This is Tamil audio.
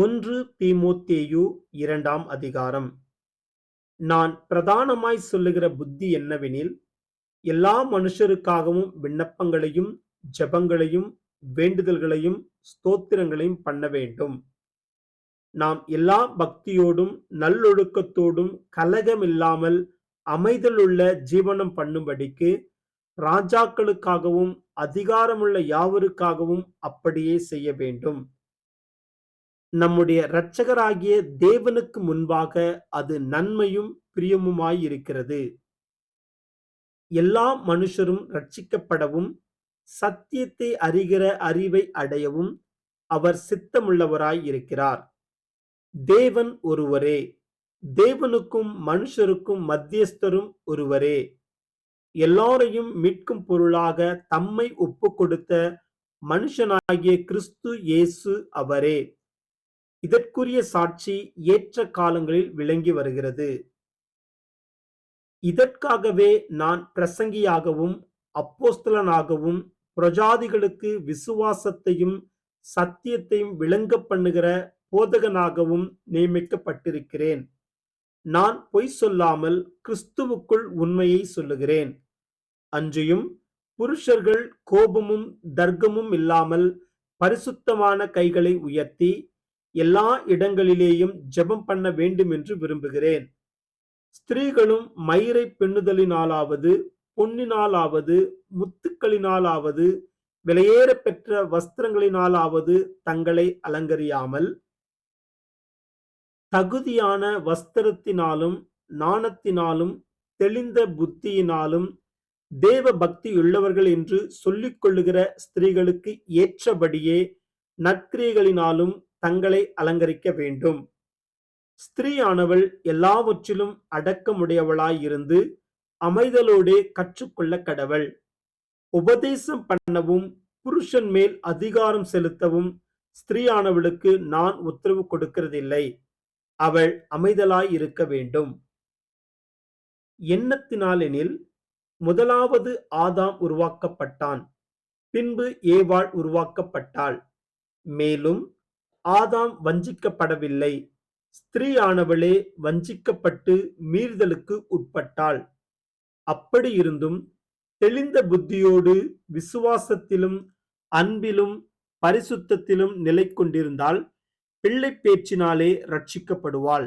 ஒன்று தீமோத்தேயு இரண்டாம் அதிகாரம். நான் பிரதானமாய் சொல்லுகிற புத்தி என்னவெனில் எல்லா மனுஷருக்காகவும் விண்ணப்பங்களையும் ஜெபங்களையும் வேண்டுதல்களையும் ஸ்தோத்திரங்களையும் பண்ண வேண்டும். நாம் எல்லா பக்தியோடும் நல்லொழுக்கத்தோடும் கலகமில்லாமல் அமைதலுள்ள ஜீவனம் பண்ணும்படிக்கு ராஜாக்களுக்காகவும் அதிகாரமுள்ள யாவருக்காகவும் அப்படியே செய்ய வேண்டும். நம்முடைய இரட்சகராகிய தேவனுக்கு முன்பாக அது நன்மையும் பிரியமுமாயிருக்கிறது எல்லா மனுஷரும் ரட்சிக்கப்படவும் சத்தியத்தை அறிகிற அறிவை அடையவும் அவர் சித்தமுள்ளவராய் இருக்கிறார். தேவன் ஒருவரே தேவனுக்கும் மனுஷருக்கும் மத்தியஸ்தரும் ஒருவரே. எல்லாரையும் மீட்கும் பொருளாக தம்மை ஒப்பு கொடுத்த மனுஷனாகிய கிறிஸ்து இயேசு அவரே. இதற்குரிய சாட்சி ஏற்ற காலங்களில் விளங்கி வருகிறது. இதற்காகவே நான் பிரசங்கியாகவும் அப்போஸ்தலனாகவும் பிரஜாதிகளுக்கு விசுவாசத்தையும் சத்தியத்தையும் விளங்க பண்ணுகிற போதகனாகவும் நியமிக்கப்பட்டிருக்கிறேன். நான் பொய் சொல்லாமல் கிறிஸ்துவுக்குள் உண்மையை சொல்லுகிறேன். அன்றியும் புருஷர்கள் கோபமும் தர்க்கமும் இல்லாமல் பரிசுத்தமான கைகளை உயர்த்தி எல்லா இடங்களிலேயும் ஜெபம் பண்ண வேண்டும் என்று விரும்புகிறேன். ஸ்திரீகளும் மயிரை பெண்ணுதலினாலாவது பொன்னினாலாவது முத்துக்களினாலாவது விலையேற பெற்ற வஸ்திரங்களினாலாவது தங்களை அலங்கரியாமல் தகுதியான வஸ்திரத்தினாலும் நாணத்தினாலும் தெளிந்த புத்தியினாலும் தேவ பக்தி உள்ளவர்கள் என்று சொல்லிக் கொள்ளுகிற ஸ்திரீகளுக்கு ஏற்றபடியே நற்கிரியைகளினாலும் தங்களை அலங்கரிக்க வேண்டும். ஸ்திரீயானவள் எல்லாவற்றிலும் அடக்கமுடையவளாயிருந்து அமைதலோடே கற்றுக்கொள்ள கடவள். உபதேசம் பண்ணவும் புருஷன் மேல் அதிகாரம் செலுத்தவும் ஸ்திரீயானவளுக்கு நான் உத்தரவு கொடுக்கிறதில்லை. அவள் அமைதலாய் இருக்க வேண்டும். எண்ணத்தினாலெனில் முதலாவது ஆதாம் உருவாக்கப்பட்டான். பின்பு ஏவாள் உருவாக்கப்பட்டாள். மேலும் ஆதாம் வஞ்சிக்கப்படவில்லை. ஸ்திரீயானவளே வஞ்சிக்கப்பட்டு மீறுதலுக்கு உட்பட்டாள். அப்படியிருந்தும் தெளிந்த புத்தியோடு விசுவாசத்திலும் அன்பிலும் பரிசுத்தத்திலும் நிலை கொண்டிருந்தால் பிள்ளை பேச்சினாலே ரட்சிக்கப்படுவாள்